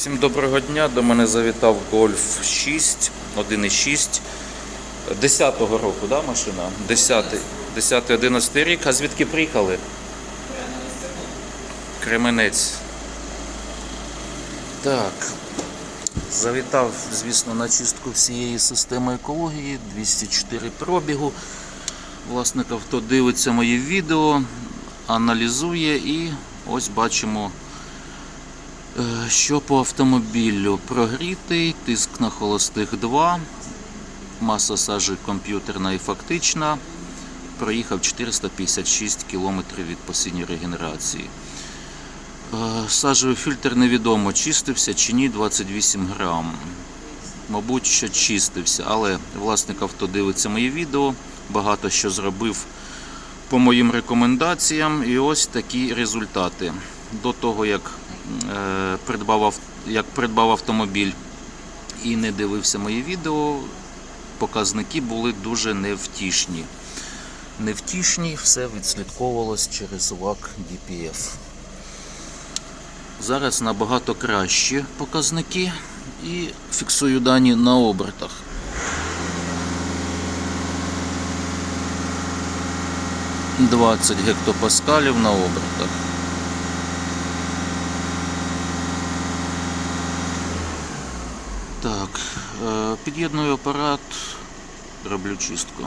Всім доброго дня. До мене завітав Golf 6, 1.6. 10-го року, да, машина? 10, 10 11 рік. А звідки приїхали? Кременець. Так. Завітав, звісно, на чистку всієї системи екології. 204 пробігу. Власник авто дивиться мої відео, аналізує і ось бачимо. Е, Що по автомобілю? Прогрітий, тиск на холостих 2, маса сажі комп'ютерна і фактична. Проїхав 456 км від посінньої регенерації. Е, Сажевий фільтр невідомо, чистився чи ні 28 грам. Мабуть, що чистився, але власник авто дивиться мої відео, багато що зробив по моїм рекомендаціям. І ось такі результати. До того, як придбав, як придбав автомобіль і не дивився мої відео, показники були дуже невтішні. Невтішні, все відслідковувалось через ВАК DPF. Зараз набагато кращі показники і фіксую дані на обертах. Двадцять гектопаскалів на обертах. Так, е, під'єдную апарат, роблю чистку.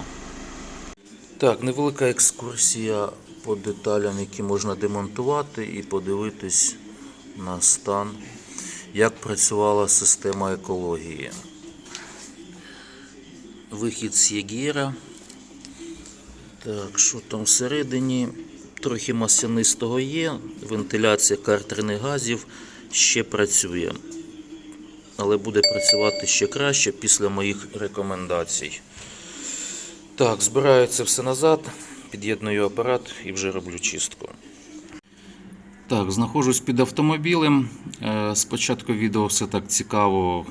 Так, невелика екскурсія по деталям, які можна демонтувати, і подивитись на стан, як працювала система екології. Вихід з Єгіра. Так, що там всередині? Трохи маслянистого є, вентиляція картерних газів ще працює. Але буде працювати ще краще після моїх рекомендацій. Так, збираю це все назад, під'єдную апарат і вже роблю чистку. Так, знаходжусь під автомобілем. Е, Спочатку відео все так цікаво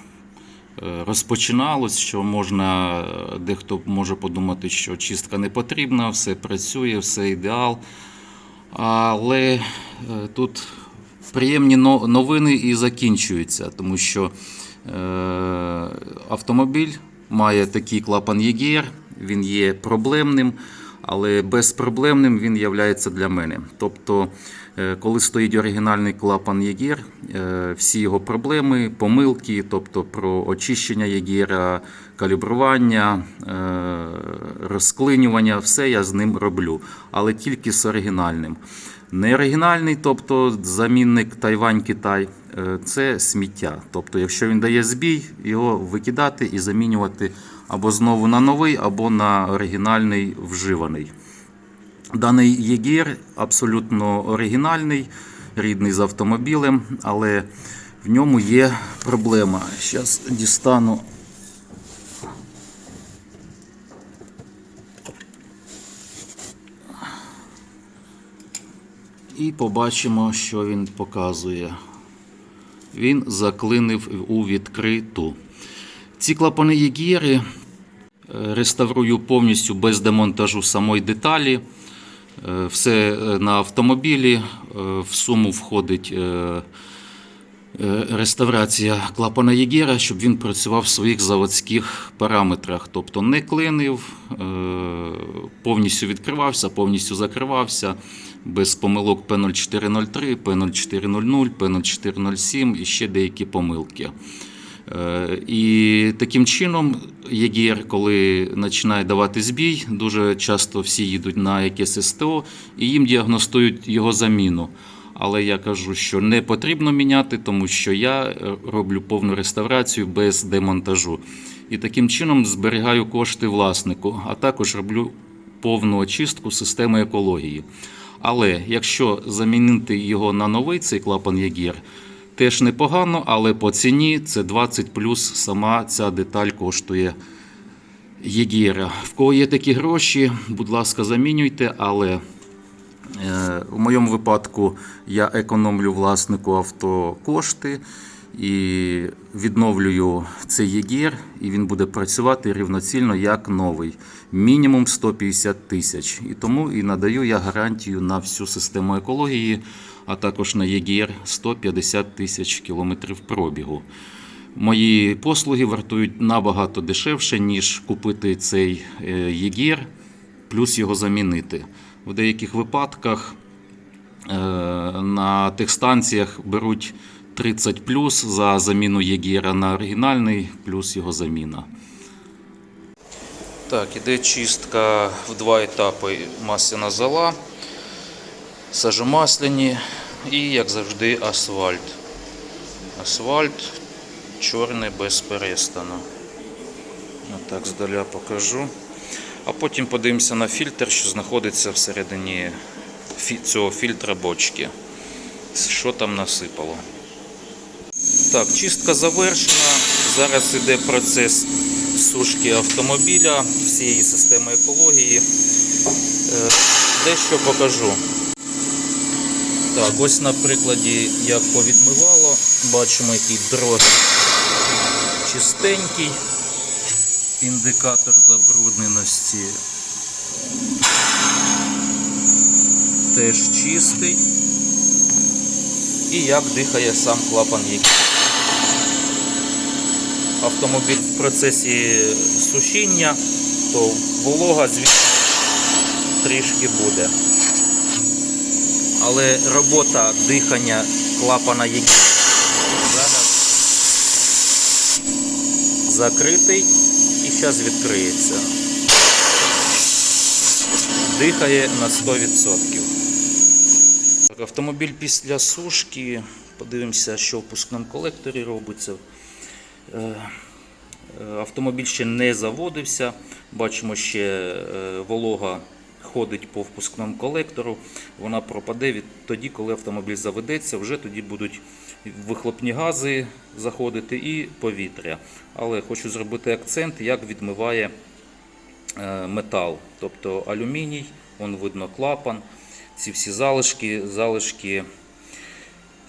е, розпочиналось, що можна, е, дехто може подумати, що чистка не потрібна, все працює, все ідеал. Але тут приємні новини і закінчуються, тому що автомобіль має такий клапан EGR, він є проблемним, але безпроблемним він є для мене. Тобто, е, коли стоїть оригінальний клапан EGR, е, всі його проблеми, помилки, тобто про очищення EGR, калібрування, е, розклинювання, все я з ним роблю, але тільки з оригінальним. Неоригінальний, тобто замінник Тайвань-Китай, е, це сміття. Тобто, якщо він дає збій, його викидати і замінювати або знову на новий, або на оригінальний вживаний. Даний ЄГІР абсолютно оригінальний, рідний з автомобілем, але в ньому є проблема. Зараз дістану. І побачимо, що він показує. Він заклинив у відкриту. Ці клапани Єгіри е, реставрую повністю без демонтажу самої деталі. Е, Все е, на автомобілі. В суму входить реставрація клапана Єгера, щоб він працював в своїх заводських параметрах. Тобто не клинив, е, повністю відкривався, повністю закривався, без помилок P0403, P0400, P0407 і ще деякі помилки. Е, І таким чином ЄГР, коли починає давати збій, дуже часто всі їдуть на якесь СТО і їм діагностують його заміну. Але я кажу, що не потрібно міняти, тому що я е, роблю повну реставрацію без демонтажу. І таким чином зберігаю кошти власнику, а також роблю повну очистку системи екології. Але якщо замінити його на новий цей клапан Єгір, теж непогано, але по ціні це 20 плюс сама ця деталь коштує Єгіра. В кого є такі гроші, будь ласка, замінюйте, але в моєму випадку я економлю власнику авто кошти і відновлюю цей ЄГІР, і він буде працювати рівноцільно як новий. Мінімум 150 тисяч. І тому і надаю я гарантію на всю систему екології. а також на ЄГР 150 тисяч кілометрів пробігу. Мої послуги вартують набагато дешевше, ніж купити цей е, ЄГР, плюс його замінити. В деяких випадках е, на техстанціях беруть 30 плюс за заміну ЄГР на оригінальний, плюс його заміна. Так, іде чистка в два етапи масляна зола, сажомасляні і, як завжди, асфальт. Асфальт чорний без перестану. Отак здаля покажу. А потім подивимося на фільтр, що знаходиться всередині цього фільтра бочки. Що там насипало. Так, чистка завершена. Зараз іде процес сушки автомобіля, всієї системи екології. Е, Дещо покажу. Так, ось на прикладі, як повідмивало, бачимо, який дрот чистенький, індикатор забрудненості теж чистий. І як дихає сам клапан який. Автомобіль в процесі сушіння, то волога, звісно, трішки буде. Але робота дихання клапана який зараз закритий і зараз відкриється. Дихає на 100%. Так, Автомобіль після сушки. Подивимося, що в пускному колекторі робиться. Е, е, Автомобіль ще не заводився. Бачимо, ще е, волога ходить по впускному колектору. Вона пропаде від тоді, коли автомобіль заведеться, вже тоді будуть вихлопні гази заходити і повітря. Але хочу зробити акцент, як відмиває е, метал, тобто алюміній, вон видно клапан. Ці всі залишки, залишки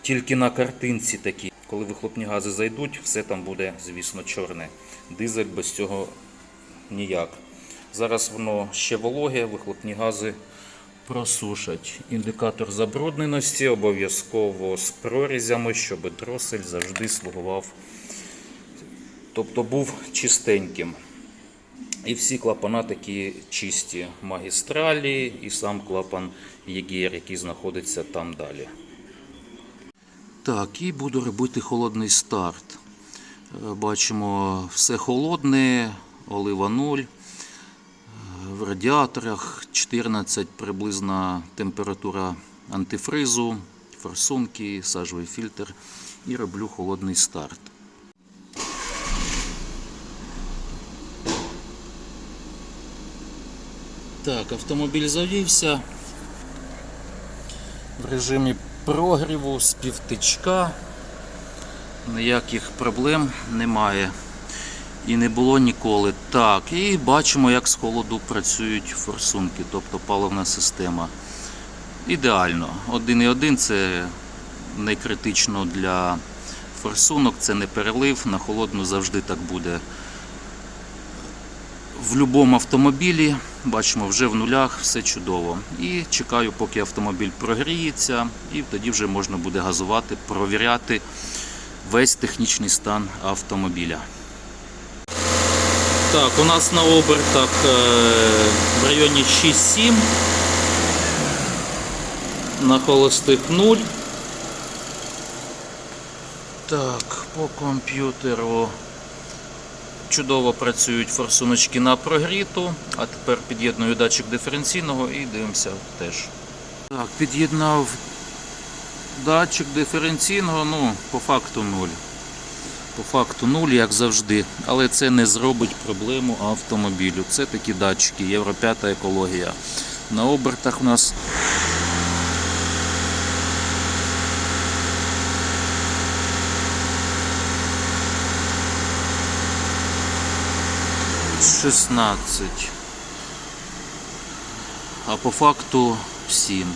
тільки на картинці такі. Коли вихлопні гази зайдуть, все там буде, звісно, чорне. Дизель без цього ніяк. Зараз воно ще вологе, вихлопні гази просушать. Індикатор забрудненості обов'язково з прорізями, щоб дросель завжди слугував, тобто був чистеньким. І всі клапана такі чисті магістралі і сам клапан ЄГР, який знаходиться там далі. Так, і буду робити холодний старт. Е, Бачимо все холодне, олива 0. В радіаторах 14 приблизна температура антифризу, форсунки, сажовий фільтр. І роблю холодний старт. Так, автомобіль завівся в режимі прогріву з півтичка. Ніяких проблем немає. І не було ніколи. Так, і бачимо, як з холоду працюють форсунки, тобто паливна система. Ідеально. 1,1 це не критично для форсунок, це не перелив, на холодну завжди так буде. В будь-якому автомобілі бачимо вже в нулях все чудово. І чекаю, поки автомобіль прогріється, і тоді вже можна буде газувати, провіряти весь технічний стан автомобіля. Так, у нас на обертах е, в районі 6-7. На холостих 0. Так, по комп'ютеру чудово працюють форсуночки на прогріту. А тепер під'єдную датчик диференційного і дивимося теж. Так, під'єднав датчик диференційного, ну, по факту 0. По факту 0, як завжди. Але це не зробить проблему автомобілю. Це такі датчики, Євро 5 екологія. На обертах у нас Шістнадцять. А по факту 7.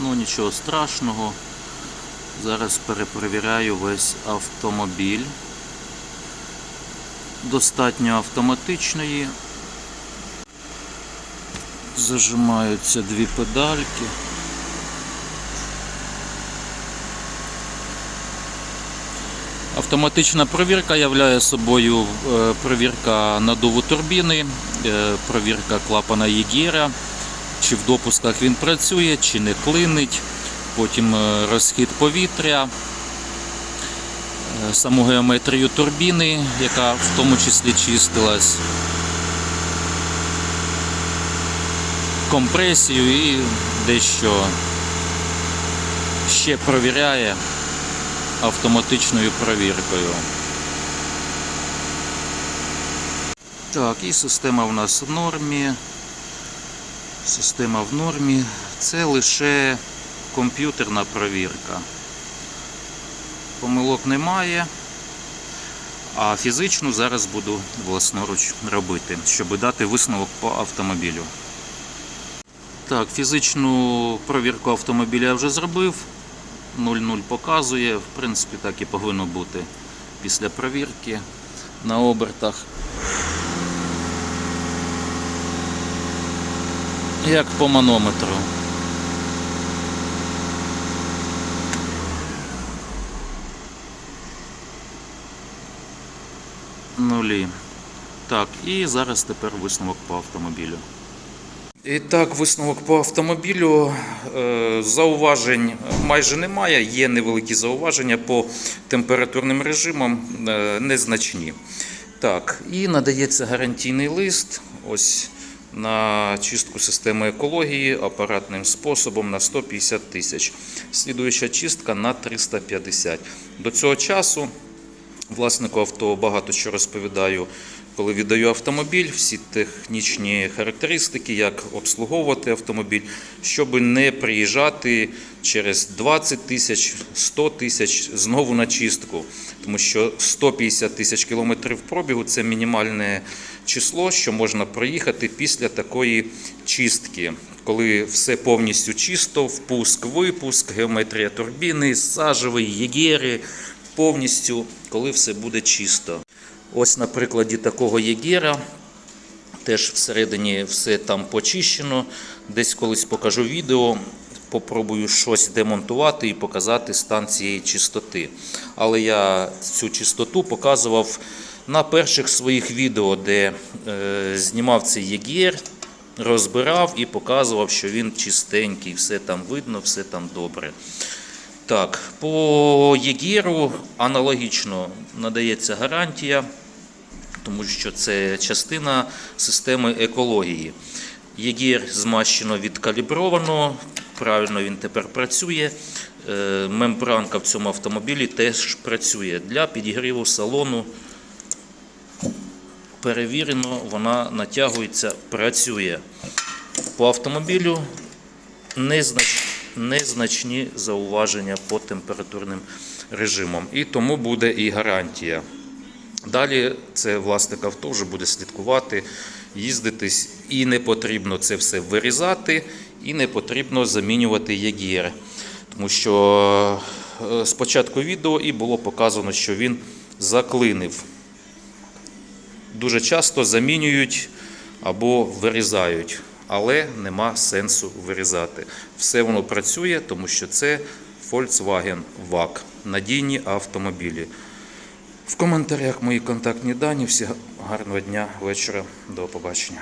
Ну нічого страшного. Зараз перепровіряю весь автомобіль. Достатньо автоматичної. Зажимаються дві педальки. Автоматична провірка являє собою е, провірка надуву турбіни, е, провірка клапана Єгіра, чи в допусках він працює, чи не клинить потім е, розхід повітря, е, саму геометрію турбіни, яка в тому числі чистилась, компресію і дещо ще провіряє автоматичною провіркою. Так, і система в нас в нормі. Система в нормі. Це лише комп'ютерна провірка. Помилок немає. А фізичну зараз буду власноруч робити, щоб дати висновок по автомобілю. Так, фізичну провірку автомобіля я вже зробив. 0,0 показує. В принципі, так і повинно бути після провірки на обертах. Як по манометру. Нулі. Так, і зараз тепер висновок по автомобілю. І так, висновок по автомобілю. Е, Зауважень майже немає. Є невеликі зауваження по температурним режимам, е, незначні. Так, і надається гарантійний лист. Ось на чистку системи екології апаратним способом на 150 тисяч. Слідуюча чистка на 350. До цього часу Власнику авто багато що розповідаю, коли віддаю автомобіль, всі технічні характеристики, як обслуговувати автомобіль, щоб не приїжджати через 20 тисяч, 100 тисяч знову на чистку. Тому що 150 тисяч кілометрів пробігу це мінімальне число, що можна проїхати після такої чистки. Коли все повністю чисто, впуск, випуск, геометрія турбіни, сажевий, єгери, повністю, коли все буде чисто. Ось на прикладі такого єгера. Теж всередині все там почищено. Десь колись покажу відео, попробую щось демонтувати і показати стан цієї чистоти. Але я цю чистоту показував на перших своїх відео, де е, знімав цей єгер, розбирав і показував, що він чистенький, все там видно, все там добре. Так, по єгеру аналогічно надається гарантія тому що це частина системи екології. Єгір змащено відкалібровано, правильно він тепер працює. Е, Мембранка в цьому автомобілі теж працює для підігріву салону. Перевірено, вона натягується, працює. По автомобілю незнач... незначні зауваження по температурним режимам. І тому буде і гарантія. Далі це власник авто вже буде слідкувати, їздитись, і не потрібно це все вирізати, і не потрібно замінювати єгір. Тому що е, спочатку відео і було показано, що він заклинив. Дуже часто замінюють або вирізають, але нема сенсу вирізати. Все воно працює, тому що це Volkswagen VAC. надійні автомобілі. В коментарях мої контактні дані. Всі гарного дня, вечора. До побачення.